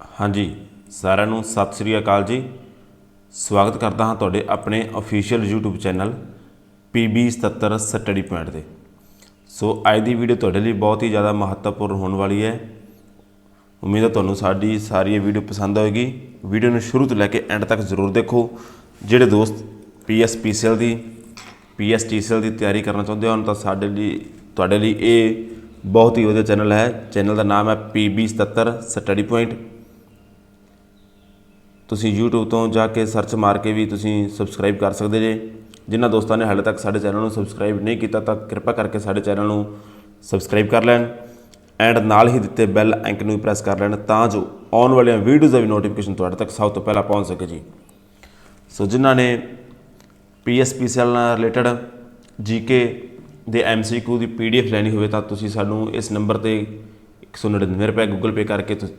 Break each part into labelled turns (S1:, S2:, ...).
S1: ਹਾਂਜੀ, ਸਾਰਿਆਂ ਨੂੰ ਸਤਿ ਸ੍ਰੀ ਅਕਾਲ ਜੀ। ਸਵਾਗਤ ਕਰਦਾ ਹਾਂ ਤੁਹਾਡੇ ਆਪਣੇ official YouTube channel PB77 study point ਤੇ। ਸੋ, ਅੱਜ ਦੀ ਵੀਡੀਓ ਤੁਹਾਡੇ ਲਈ ਬਹੁਤ ਹੀ ਜ਼ਿਆਦਾ ਮਹੱਤਵਪੂਰਨ ਹੋਣ ਵਾਲੀ ਹੈ। ਉਮੀਦ ਹੈ ਤੁਹਾਨੂੰ ਸਾਡੀ ਸਾਰੀ ਇਹ ਵੀਡੀਓ ਪਸੰਦ ਆਏਗੀ ਵੀਡੀਓ ਨੂੰ ਸ਼ੁਰੂ ਤੋਂ ਲੈ ਕੇ ਐਂਡ ਤੱਕ ਜ਼ਰੂਰ ਦੇਖੋ। ਜਿਹੜੇ ਦੋਸਤ PSPCL ਦੀ PSTCL ਦੀ ਤਿਆਰੀ ਕਰਨਾ ਚਾਹੁੰਦੇ ਹਨ ਤਾਂ ਸਾਡੇ ਲਈ, ਤੁਹਾਡੇ ਲਈ ਇਹ ਬਹੁਤ ਹੀ ਵਧੀਆ ਚੈਨਲ ਹੈ। ਚੈਨਲ ਦਾ ਨਾਮ ਹੈ PB77 ਸਟੱਡੀ ਪੁਆਇੰਟ। ਤੁਸੀਂ YouTube ਤੋਂ ਜਾ ਕੇ ਸਰਚ ਮਾਰ ਕੇ ਵੀ ਤੁਸੀਂ ਸਬਸਕ੍ਰਾਈਬ ਕਰ ਸਕਦੇ ਜੇ। ਜਿਨ੍ਹਾਂ ਦੋਸਤਾਂ ਨੇ ਹਾਲੇ ਤੱਕ ਸਾਡੇ ਚੈਨਲ ਨੂੰ ਸਬਸਕ੍ਰਾਈਬ ਨਹੀਂ ਕੀਤਾ ਤਾਂ ਕਿਰਪਾ ਕਰਕੇ ਸਾਡੇ ਚੈਨਲ ਨੂੰ ਸਬਸਕ੍ਰਾਈਬ ਕਰ ਲੈਣ ਐਂਡ ਨਾਲ ਹੀ ਦਿੱਤੇ ਬੈਲ ਆਈਕਨ ਨੂੰ ਵੀ ਪ੍ਰੈਸ ਕਰ ਲੈਣ ਤਾਂ ਜੋ ਆਉਣ ਵਾਲੀਆਂ ਵੀਡੀਓਜ਼ ਦਾ ਵੀ ਨੋਟੀਫਿਕੇਸ਼ਨ ਤੁਹਾਡੇ ਤੱਕ ਸਭ ਤੋਂ ਪਹਿਲਾਂ ਪਹੁੰਚ ਸਕੇ ਜੀ। ਸੋ ਜਿਨ੍ਹਾਂ ਨੇ PSPCL ਨਾਲ ਰਿਲੇਟਡ ਜੀਕੇ ਦੇ MCQ ਦੀ PDF ਲੈਣੀ ਹੋਵੇ ਤਾਂ ਤੁਸੀਂ ਸਾਨੂੰ ਇਸ ਨੰਬਰ ਤੇ 199 ਰੁਪਏ ਗੂਗਲ ਪੇ ਕਰਕੇ ਤੁਸੀਂ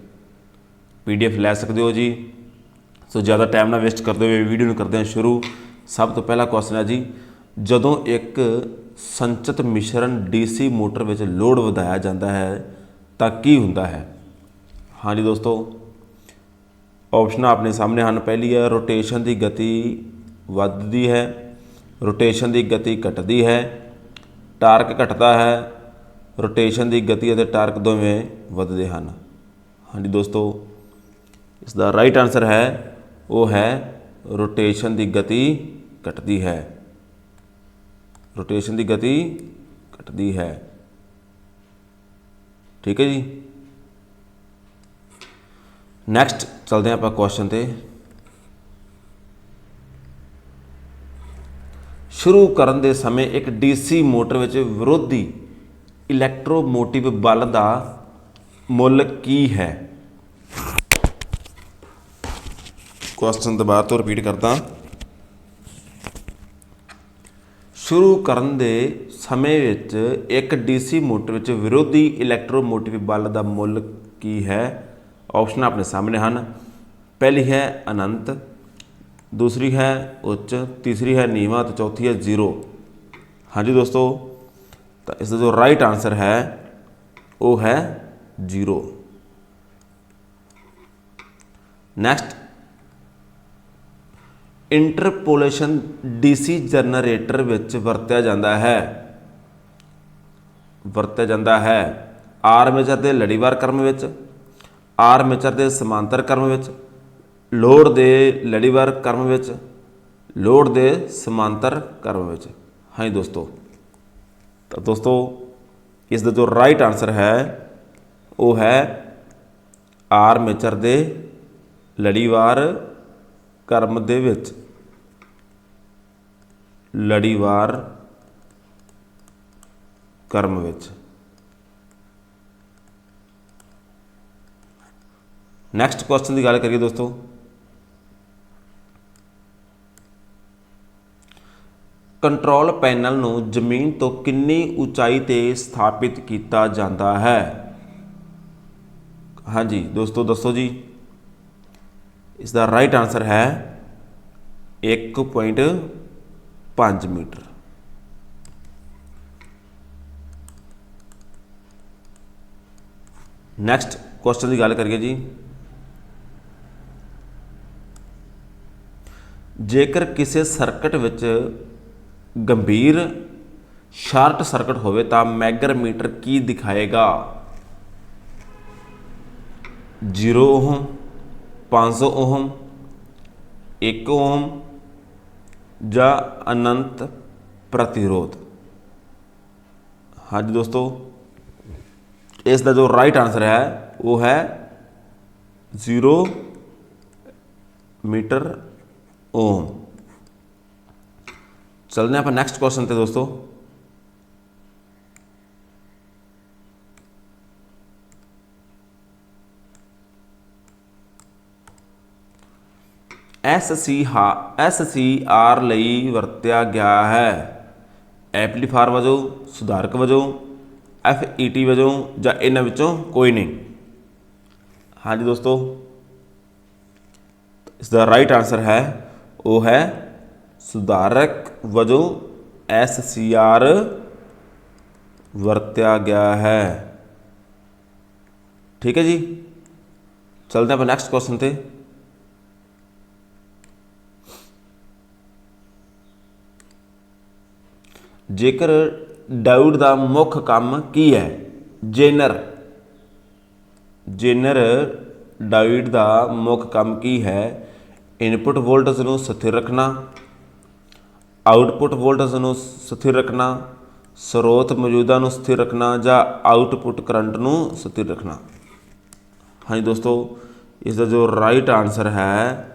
S1: PDF ਲੈ ਸਕਦੇ ਹੋ ਜੀ। ਸੋ ਜ਼ਿਆਦਾ ਟਾਈਮ ਨਾ ਵੇਸਟ ਕਰਦੇ ਹੋਏ ਵੀਡੀਓ ਨੂੰ ਕਰਦੇ ਹਾਂ ਸ਼ੁਰੂ। ਸਭ ਤੋਂ ਪਹਿਲਾ ਕੁਐਸਚਨ ਹੈ ਜੀ, ਜਦੋਂ ਇੱਕ ਸੰਚਿਤ ਮਿਸ਼ਰਣ DC ਮੋਟਰ ਵਿੱਚ ਲੋਡ ਵਧਾਇਆ ਜਾਂਦਾ ਹੈ, ਤਾਂ ਕੀ ਹੁੰਦਾ ਹੈ? ਹਾਂਜੀ ਦੋਸਤੋ ਆਪਸ਼ਨਾਂ ਆਪਣੇ ਸਾਹਮਣੇ ਹਨ। ਪਹਿਲੀ ਹੈ ਰੋਟੇਸ਼ਨ ਦੀ ਗਤੀ ਵੱਧਦੀ ਹੈ ਰੋਟੇਸ਼ਨ ਦੀ ਗਤੀ ਘਟਦੀ ਹੈ ਟਾਰਕ ਘਟਦਾ ਹੈ ਰੋਟੇਸ਼ਨ ਦੀ ਗਤੀ ਅਤੇ ਟਾਰਕ ਦੋਵੇਂ ਵੱਧਦੇ ਹਨ। ਹਾਂਜੀ ਦੋਸਤੋ ਇਸ ਦਾ ਰਾਈਟ ਆਨਸਰ ਹੈ ਉਹ ਹੈ ਰੋਟੇਸ਼ਨ ਦੀ ਗਤੀ ਘਟਦੀ ਹੈ। ਰੋਟੇਸ਼ਨ ਦੀ ਗਤੀ ਘਟਦੀ ਹੈ। ਠੀਕ ਹੈ ਜੀ? ਨੈਕਸਟ ਚਲਦੇ ਹਾਂ ਆਪਾਂ ਕੁਐਸਚਨ ਤੇ। ਸ਼ੁਰੂ ਕਰਨ ਦੇ ਸਮੇਂ ਇੱਕ ਡੀਸੀ ਮੋਟਰ ਵਿੱਚ ਵਿਰੋਧੀ ਇਲੈਕਟ੍ਰੋਮੋਟਿਵ ਬਲ ਦਾ ਮੁੱਲ ਕੀ ਹੈ? ਕੁਐਸਚਨ ਦੁਬਾਰਾ ਤੋਂ ਰਿਪੀਟ ਕਰਦਾ। ਸ਼ੁਰੂ ਕਰਨ ਦੇ ਸਮੇਂ ਵਿੱਚ ਇੱਕ ਡੀਸੀ ਮੋਟਰ ਵਿੱਚ ਵਿਰੋਧੀ ਇਲੈਕਟ੍ਰੋਮੋਟਿਵ ਬਲ ਦਾ ਮੁੱਲ ਕੀ ਹੈ? ਆਪਸ਼ਨ ਆਪਣੇ ਸਾਹਮਣੇ ਹਨ। ਪਹਿਲੀ ਹੈ ਅਨੰਤ, ਦੂਸਰੀ ਹੈ ਉੱਚ, ਤੀਸਰੀ ਹੈ ਨੀਵਾਂ ਤੇ ਚੌਥੀ ਹੈ ਜ਼ੀਰੋ। ਹਾਂਜੀ ਦੋਸਤੋ, ਤਾਂ ਇਸ ਦਾ ਜੋ ਰਾਈਟ ਆਨਸਰ ਹੈ, ਉਹ ਹੈ zero. Next interpolation DC generator ਵਿੱਚ ਵਰਤਿਆ ਜਾਂਦਾ ਹੈ। ਵਰਤਿਆ ਜਾਂਦਾ ਹੈ। ਆਰਮੇਚਰ ਦੇ ਲੜੀਵਾਰ ਕਰਮ ਵਿੱਚ, ਆਰਮੇਚਰ ਦੇ ਸਮਾਂਤਰ ਕਰਮ ਵਿੱਚ ਲੋਡ ਦੇ ਲੜੀਵਾਰ ਕਰਮ ਵਿੱਚ ਲੋਡ ਦੇ ਸਮਾਂਤਰ ਕਰਮ ਵਿੱਚ। ਹਾਂਜੀ ਦੋਸਤੋ, ਤਾਂ ਦੋਸਤੋ, ਇਸ ਦਾ ਜੋ ਰਾਈਟ ਆਨਸਰ ਹੈ, ਉਹ ਹੈ ਆਰਮੇਚਰ ਦੇ ਲੜੀਵਾਰ ਕਰਮ ਦੇ ਵਿੱਚ। ਲੜੀਵਾਰ ਕਰਮ ਵਿੱਚ। ਨੈਕਸਟ ਕੁਐਸਚਨ ਦੀ ਗੱਲ ਕਰੀਏ ਦੋਸਤੋ। ਕੰਟਰੋਲ ਪੈਨਲ ਨੂੰ ਜ਼ਮੀਨ ਤੋਂ ਕਿੰਨੀ ਉਚਾਈ ਤੇ ਸਥਾਪਿਤ ਕੀਤਾ ਜਾਂਦਾ ਹੈ? ਹਾਂਜੀ, ਦੋਸਤੋ ਦੱਸੋ ਜੀ। ਇਸ ਦਾ ਰਾਈਟ ਆਨਸਰ ਹੈ 1.5 ਮੀਟਰ। ਨੈਕਸਟ ਕੁਐਸਚਨ ਦੀ ਗੱਲ ਕਰੀਏ ਜੀ। ਜੇਕਰ ਕਿਸੇ ਸਰਕਟ ਵਿੱਚ ਗੰਭੀਰ ਸ਼ਾਰਟ ਸਰਕਟ ਹੋਵੇ ਤਾਂ ਮੈਗਰਮੀਟਰ ਕੀ ਦਿਖਾਏਗਾ? 0 ਓਹਮ 500 ਓਹਮ 1 ਓਹਮ ਜਾਂ ਅਨੰਤ ਪ੍ਰਤੀਰੋਧ ਹਾਂਜੀ ਦੋਸਤੋ ਇਸ ਦਾ ਜੋ ਰਾਈਟ ਆਨਸਰ ਹੈ ਉਹ ਹੈ 0 ਮੀਟਰ ਓਮ ਚਲਦੇ ਹਾਂ ਆਪਾਂ ਨੈਕਸਟ ਕੁਐਸਚਨ ਤੇ ਦੋਸਤੋ ਐਸ ਸੀ ਹਾ, ਐਸ ਸੀ ਆਰ ਲਈ ਵਰਤਿਆ ਗਿਆ ਹੈ। ਐਪਲੀਫਾਇਰ ਵਜੋਂ, ਸੁਧਾਰਕ ਵਜੋਂ, ਐਫ ਈ ਟੀ ਵਜੋਂ ਜਾਂ ਇਹਨਾਂ ਵਿੱਚੋਂ ਕੋਈ ਨਹੀਂ। ਹਾਂਜੀ ਦੋਸਤੋ ਇਸ ਦਾ ਰਾਈਟ ਆਨਸਰ ਹੈ, ਉਹ ਹੈ ਸੁਧਾਰਕ ਵਜੋਂ ਐਸ ਸੀ ਆਰ ਵਰਤਿਆ ਗਿਆ ਹੈ। ਠੀਕ ਹੈ ਜੀ। ਚਲਦੇ ਆਪਾਂ ਨੈਕਸਟ ਕੁਐਸਚਨ ਤੇ। ਜੇਕਰ ਡਾਊਡ ਦਾ ਮੁੱਖ ਕੰਮ ਕੀ ਹੈ? ਜੇਨਰ। ਜੇਨਰ ਡਾਇਟ ਦਾ ਮੁੱਖ ਕੰਮ ਕੀ ਹੈ? ਇਨਪੁਟ ਵੋਲਟੇਜ ਨੂੰ ਸਥਿਰ ਰੱਖਣਾ ਆਉਟਪੁੱਟ ਵੋਲਟੇਜ ਨੂੰ ਸਥਿਰ ਰੱਖਣਾ, ਸਰੋਤ ਮੌਜੂਦਾ ਨੂੰ ਸਥਿਰ ਰੱਖਣਾ ਜਾਂ ਆਉਟਪੁੱਟ ਕਰੰਟ ਨੂੰ ਸਥਿਰ ਰੱਖਣਾ। ਹਾਂਜੀ ਦੋਸਤੋ ਇਸ ਦਾ ਜੋ ਰਾਈਟ ਆਨਸਰ ਹੈ,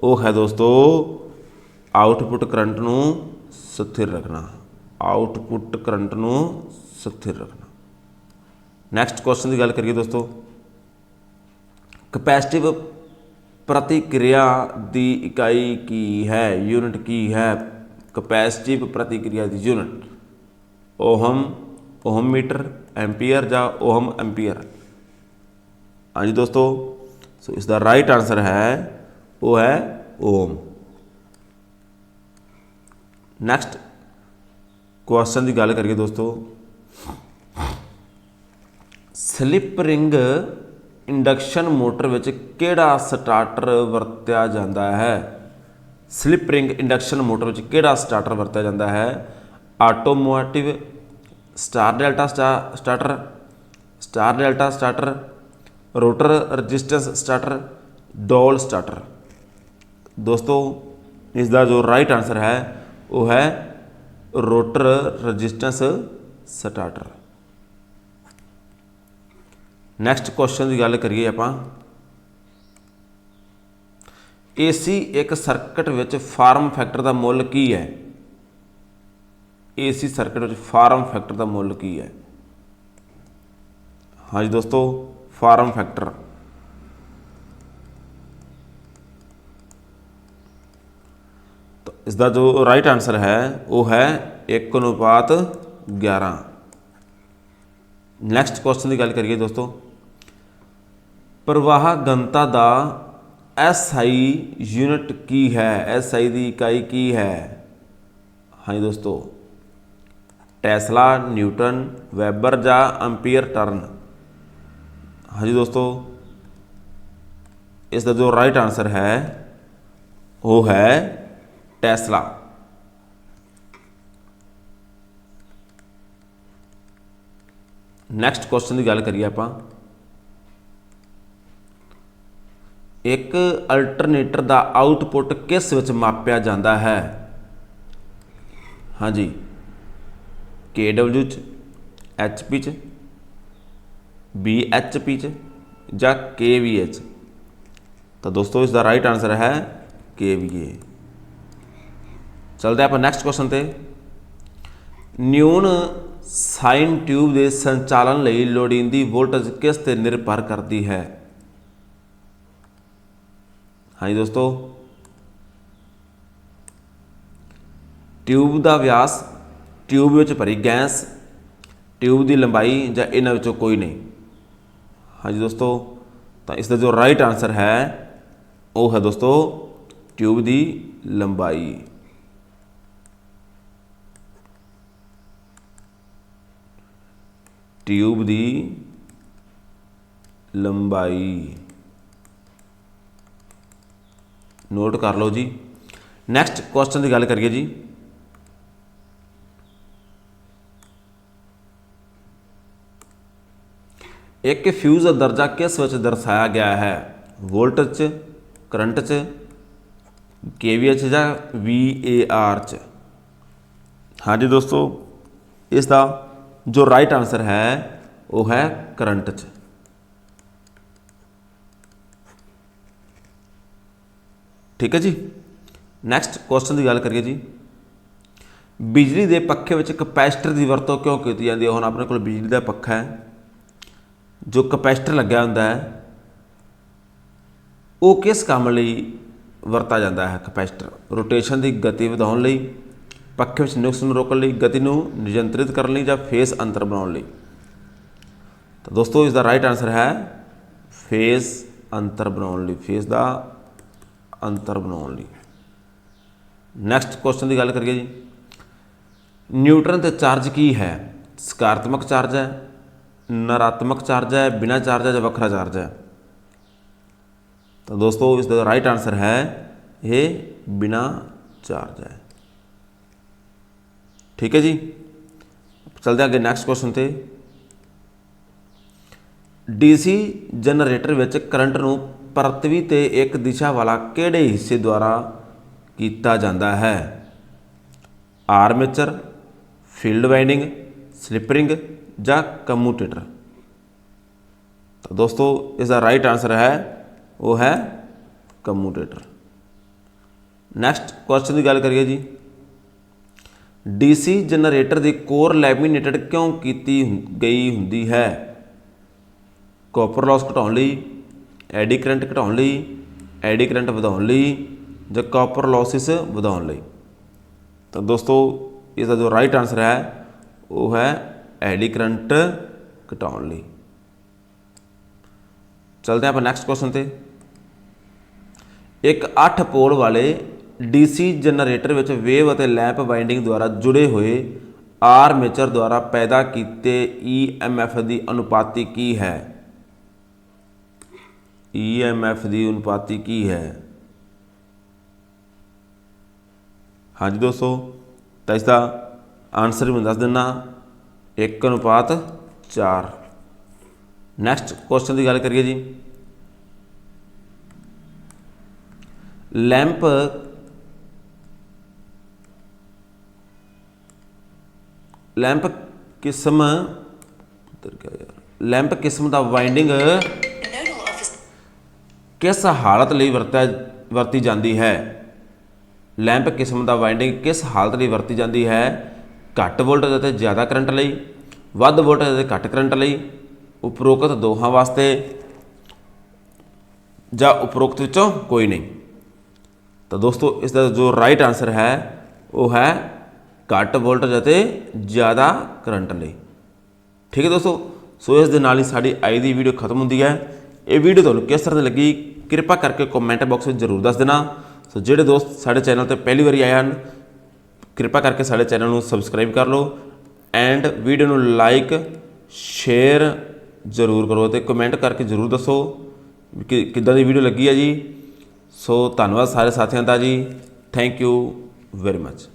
S1: ਉਹ ਹੈ ਦੋਸਤੋ ਆਉਟਪੁੱਟ ਕਰੰਟ ਨੂੰ ਸਥਿਰ ਰੱਖਣਾ। ਆਊਟਪੁੱਟ ਕਰੰਟ ਨੂੰ ਸਥਿਰ ਰੱਖਣਾ। ਨੈਕਸਟ ਕੁਐਸਚਨ ਦੀ ਗੱਲ ਕਰੀਏ ਦੋਸਤੋ। ਕਪੈਸਿਟਿਵ ਪ੍ਰਤੀਕਿਰਿਆ ਦੀ ਇਕਾਈ ਕੀ ਹੈ? ਯੂਨਿਟ ਕੀ ਹੈ? ਕਪੈਸਿਟਿਵ ਪ੍ਰਤੀਕਿਰਿਆ ਦੀ unit. Ohm ohm metre, ampere ਜਾਂ ਓਹਮ ਐਂਪੀਅਰ? ਹਾਂਜੀ ਦੋਸਤੋ, ਸੋ ਇਸ ਦਾ ਰਾਈਟ ਆਨਸਰ ਹੈ, ਉਹ ਹੈ ਓਮ ਨੈਕਸਟ ਕੁਐਸਚਨ ਦੀ ਗੱਲ ਕਰੀਏ ਦੋਸਤੋ। ਸਲਿਪ ਰਿੰਗ ਇੰਡਕਸ਼ਨ ਮੋਟਰ ਵਿੱਚ ਕਿਹੜਾ ਸਟਾਰਟਰ ਵਰਤਿਆ ਜਾਂਦਾ ਹੈ? ਸਲਿਪ ਰਿੰਗ ਇੰਡਕਸ਼ਨ ਮੋਟਰ ਵਿੱਚ ਕਿਹੜਾ ਸਟਾਰਟਰ ਵਰਤਿਆ ਜਾਂਦਾ ਹੈ? Automotive star delta sta- starter star delta starter rotor resistance starter DOL starter ਦੋਸਤੋ, ਇਸ ਦਾ ਜੋ ਰਾਈਟ ਆਨਸਰ ਹੈ, ਉਹ ਹੈ rotor resistance starter. Next question ਦੀ ਗੱਲ ਕਰੀਏ ਆਪਾਂ। ਏਸੀ ਇੱਕ ਸਰਕਟ ਵਿੱਚ ਫਾਰਮ ਫੈਕਟਰ ਦਾ ਮੁੱਲ ਕੀ ਹੈ? ਏਸੀ ਸਰਕਟ ਵਿੱਚ ਫਾਰਮ ਫੈਕਟਰ ਦਾ ਮੁੱਲ ਕੀ ਹੈ? ਹਾਂਜੀ ਦੋਸਤੋ ਫਾਰਮ ਫੈਕਟਰ ਇਸ ਦਾ ਜੋ ਰਾਈਟ ਆਨਸਰ ਹੈ, ਉਹ ਹੈ 1 ਅਨੁਪਾਤ 11 ਨੈਕਸਟ ਕੁਐਸਚਨ ਦੀ ਗੱਲ ਕਰੀਏ ਦੋਸਤੋ। ਪ੍ਰਵਾਹ ਘਨਤਾ ਦਾ ਐਸਆਈ ਯੂਨਿਟ ਕੀ ਹੈ? ਐਸਆਈ ਦੀ ਇਕਾਈ ਕੀ ਹੈ? ਹਾਂਜੀ ਦੋਸਤੋ। ਟੈਸਲਾ ਨਿਊਟਨ ਵੈਬਰ ਜਾਂ ਐਂਪੀਅਰ ਟਰਨ ਹਾਂਜੀ ਦੋਸਤੋ। ਇਸ ਦਾ ਜੋ ਰਾਈਟ ਆਨਸਰ ਹੈ, ਉਹ ਹੈ ਟੈਸਲਾ ਨੈਕਸਟ ਕੁਐਸਚਨ ਦੀ ਗੱਲ ਕਰੀਏ ਆਪਾਂ। ਇੱਕ ਅਲਟਰਨੇਟਰ ਦਾ ਆਉਟਪੁੱਟ ਕਿਸ ਵਿੱਚ ਮਾਪਿਆ ਜਾਂਦਾ ਹੈ? ਹਾਂਜੀ। KW ਚ HP ਚ BHP ਚ ਜਾਂ KVA ਚ? ਤਾਂ ਦੋਸਤੋ ਇਸ ਦਾ ਰਾਈਟ ਆਨਸਰ ਹੈ KVA ਚਲਦੇ ਆਪਾਂ ਨੈਕਸਟ ਕੁਐਸਚਨ ਤੇ। ਨਿਊਨ ਸਾਈਨ ਟਿਊਬ ਦੇ ਸੰਚਾਲਨ ਲਈ ਲੋੜੀਂਦੀ ਵੋਲਟੇਜ ਕਿਸ ਤੇ ਨਿਰਭਰ ਕਰਦੀ ਹੈ? ਹਾਂਜੀ ਦੋਸਤੋ। ਟਿਊਬ ਦਾ ਵਿਆਸ ਟਿਊਬ ਵਿੱਚ ਭਰੀ ਗੈਸ ਟਿਊਬ ਦੀ ਲੰਬਾਈ ਜਾਂ ਇਹਨਾਂ ਵਿੱਚੋਂ ਕੋਈ ਨਹੀਂ। ਹਾਂਜੀ ਦੋਸਤੋ, ਤਾਂ ਇਸ ਦਾ ਜੋ ਰਾਈਟ ਆਨਸਰ ਹੈ, ਉਹ ਹੈ ਦੋਸਤੋ ਟਿਊਬ ਦੀ ਲੰਬਾਈ। ਟਿਊਬ ਦੀ ਲੰਬਾਈ ਨੋਟ ਕਰ ਲਓ ਜੀ ਨੈਕਸਟ ਕੁਐਸਚਨ ਦੀ ਗੱਲ ਕਰੀਏ ਜੀ ਇੱਕ ਫਿਊਜ਼ ਦਾ ਦਰਜਾ ਕਿਸ ਵਿੱਚ ਦਰਸਾਇਆ ਗਿਆ ਹੈ ਵੋਲਟੇਜ ਚ ਕਰੰਟ ਚ ਕੇਵੀਏ ਚ ਜਾਂ ਵੀਏਆਰ ਚ ਹਾਂਜੀ ਦੋਸਤੋ ਇਸ ਦਾ ਜੋ ਰਾਈਟ ਆਨਸਰ ਹੈ, ਉਹ ਹੈ ਕਰੰਟ ਚ। ਠੀਕ ਹੈ ਜੀ? ਨੈਕਸਟ ਕੁਐਸਚਨ ਦੀ ਗੱਲ ਕਰੀਏ ਜੀ। ਬਿਜਲੀ ਦੇ ਪੱਖੇ ਵਿੱਚ ਕਪੈਸਿਟਰ ਦੀ ਵਰਤੋਂ ਕਿਉਂ ਕੀਤੀ ਜਾਂਦੀ ਹੈ? ਹੁਣ ਆਪਣੇ ਕੋਲ ਬਿਜਲੀ ਦਾ ਪੱਖਾ ਹੈ। ਜੋ ਕਪੈਸਿਟਰ ਲੱਗਿਆ ਹੁੰਦਾ ਹੈ, ਉਹ ਕਿਸ ਕੰਮ ਲਈ ਵਰਤਾ ਜਾਂਦਾ ਹੈ? ਕਪੈਸਿਟਰ। ਰੋਟੇਸ਼ਨ ਦੀ ਗਤੀ ਵਧਾਉਣ ਲਈ ਪੱਖ ਵਿੱਚ ਨੁਕਸ ਨੂੰ ਰੋਕਣ ਲਈ, ਗਤੀ ਨੂੰ ਨਿਯੰਤਰਿਤ ਕਰਨ ਲਈ ਜਾਂ ਫੇਸ ਅੰਤਰ ਬਣਾਉਣ ਲਈ? ਤਾਂ ਦੋਸਤੋ ਇਸ ਦਾ ਰਾਈਟ ਆਨਸਰ ਹੈ ਫੇਸ ਅੰਤਰ ਬਣਾਉਣ ਲਈ, ਫੇਸ ਦਾ ਅੰਤਰ ਬਣਾਉਣ ਲਈ। ਨੈਕਸਟ ਕੁਐਸਚਨ ਦੀ ਗੱਲ ਕਰੀਏ ਜੀ। ਨਿਊਟਰਨ ਤੇ ਚਾਰਜ ਕੀ ਹੈ? ਸਕਾਰਾਤਮਕ ਚਾਰਜ ਹੈ, ਨਕਾਰਾਤਮਕ ਚਾਰਜ ਹੈ, ਬਿਨਾ ਚਾਰਜ ਹੈ ਜਾਂ ਵੱਖਰਾ ਚਾਰਜ ਹੈ? ਤਾਂ ਦੋਸਤੋ ਇਸ ਦਾ ਰਾਈਟ ਆਨਸਰ ਹੈ, ਇਹ ਬਿਨਾ ਚਾਰਜ ਹੈ। ਠੀਕ ਹੈ ਜੀ। ਚਲਦੇ ਹਾਂ ਅੱਗੇ ਨੈਕਸਟ ਕੁਐਸਚਨ ਤੇ। ਡੀਸੀ ਜਨਰੇਟਰ ਵਿੱਚ ਕਰੰਟ ਨੂੰ ਪਰਤਵੀ ਤੇ ਇੱਕ ਦਿਸ਼ਾ ਵਾਲਾ ਕਿਹੜੇ ਹਿੱਸੇ ਦੁਆਰਾ ਕੀਤਾ ਜਾਂਦਾ ਹੈ? ਆਰਮੇਚਰ, ਫੀਲਡ ਵਾਈਂਡਿੰਗ, ਸਲਿਪਰਿੰਗ ਜਾਂ ਕਮੂਟੇਟਰ ਤਾਂ ਦੋਸਤੋ ਇਸ ਦਾ ਰਾਈਟ ਆਨਸਰ ਹੈ, ਉਹ ਹੈ ਕਮੂਟੇਟਰ ਨੈਕਸਟ ਕੁਐਸਚਨ ਦੀ ਗੱਲ ਕਰੀਏ ਜੀ। ਡੀਸੀ ਜਨਰੇਟਰ ਦੀ ਕੋਰ ਲੈਮੀਨੇਟਡ ਕਿਉਂ ਕੀਤੀ ਹੁੰ- ਗਈ ਹੁੰਦੀ ਹੈ? ਕਾਪਰ ਲਾਸ ਘਟਾਉਣ ਲਈ, ਐਡੀ ਕਰੰਟ ਘਟਾਉਣ ਲਈ, ਐਡੀ ਕਰੰਟ ਵਧਾਉਣ ਲਈ ਜਾਂ ਕਾਪਰ ਲਾਸਿਸ ਵਧਾਉਣ ਲਈ? ਤਾਂ ਦੋਸਤੋ ਇਸ ਦਾ ਜੋ ਰਾਈਟ ਆਨਸਰ ਹੈ, ਉਹ ਹੈ ਐਡੀ ਕਰੰਟ ਘਟਾਉਣ ਲਈ। ਚਲਦੇ ਹਾਂ ਆਪਾਂ ਨੈਕਸਟ ਕੁਐਸਚਨ ਤੇ। ਇੱਕ 8 ਪੋਲ ਵਾਲੇ ਡੀਸੀ ਜਨਰੇਟਰ ਵਿੱਚ ਵੇਵ ਅਤੇ ਲੈਂਪ ਵਾਈਂਡਿੰਗ ਦੁਆਰਾ ਜੁੜੇ ਹੋਏ ਆਰਮੇਚਰ ਦੁਆਰਾ ਪੈਦਾ ਕੀਤੇ ਈਐਮਐਫ ਦੀ ਅਨੁਪਾਤੀ ਕੀ ਹੈ? ਈਐਮਐਫ ਦੀ ਅਨੁਪਾਤੀ ਕੀ ਹੈ? ਹਾਂਜੀ ਦੋਸਤੋ, ਤਾਂ ਇਸ ਦਾ ਆਨਸਰ ਮੈਂ ਦੱਸ ਦਿੰਨਾ 1 ਅਨੁਪਾਤ 4 ਨੈਕਸਟ ਕੁਐਸਚਨ ਦੀ ਗੱਲ ਕਰੀਏ ਜੀ। ਲੈਂਪ ਲੈਂਪ ਕਿਸਮ, ਉੱਧਰ ਗਿਆ ਯਾਰ, ਲੈਂਪ ਕਿਸਮ ਦਾ ਵਾਈਂਡਿੰਗ ਕਿਸ ਹਾਲਤ ਲਈ ਵਰਤਿਆ, ਵਰਤੀ ਜਾਂਦੀ ਹੈ? ਲੈਂਪ ਕਿਸਮ ਦਾ ਵਾਈਂਡਿੰਗ ਕਿਸ ਹਾਲਤ ਲਈ ਵਰਤੀ ਜਾਂਦੀ ਹੈ? ਘੱਟ ਵੋਲਟੇਜ ਅਤੇ ਜ਼ਿਆਦਾ ਕਰੰਟ ਲਈ, ਵੱਧ ਵੋਲਟੇਜ ਅਤੇ ਘੱਟ ਕਰੰਟ ਲਈ, ਉਪਰੋਕਤ ਦੋਹਾਂ ਵਾਸਤੇ, ਜਾਂ ਉਪਰੋਕਤ ਵਿੱਚੋਂ ਕੋਈ ਨਹੀਂ। ਤਾਂ ਦੋਸਤੋ, ਇਸ ਦਾ ਜੋ ਰਾਈਟ ਆਨਸਰ ਹੈ, ਉਹ ਹੈ ਘੱਟ ਵੋਲਟੇਜ ਅਤੇ ਜ਼ਿਆਦਾ ਕਰੰਟ ਲਈ ਠੀਕ ਹੈ ਦੋਸਤੋ? ਸੋ ਇਸ ਦੇ ਨਾਲ ਹੀ ਸਾਡੀ ਅੱਜ ਦੀ ਵੀਡੀਓ ਖਤਮ ਹੁੰਦੀ ਹੈ। ਇਹ ਵੀਡੀਓ ਤੁਹਾਨੂੰ ਕਿਸ ਤਰ੍ਹਾਂ ਦੀ ਲੱਗੀ? ਕਿਰਪਾ ਕਰਕੇ ਕਮੈਂਟ ਬਾਕਸ ਵਿੱਚ ਜ਼ਰੂਰ ਦੱਸ ਦੇਣਾ। ਸੋ ਜਿਹੜੇ ਦੋਸਤ ਸਾਡੇ ਚੈਨਲ ਤੇ ਪਹਿਲੀ ਵਾਰੀ ਆਏ ਹਨ, ਕਿਰਪਾ ਕਰਕੇ ਸਾਡੇ ਚੈਨਲ ਨੂੰ ਸਬਸਕ੍ਰਾਈਬ ਕਰ ਲਓ ਐਂਡ ਵੀਡੀਓ ਨੂੰ ਲਾਈਕ ਸ਼ੇਅਰ ਜ਼ਰੂਰ ਕਰੋ ਤੇ ਕਮੈਂਟ ਕਰਕੇ ਜ਼ਰੂਰ ਦੱਸੋ ਕਿ ਕਿੱਦਾਂ ਦੀ ਵੀਡੀਓ ਲੱਗੀ ਹੈ ਜੀ। ਸੋ ਧੰਨਵਾਦ ਸਾਰੇ ਸਾਥੀਆਂ ਦਾ ਜੀ। Thank you very much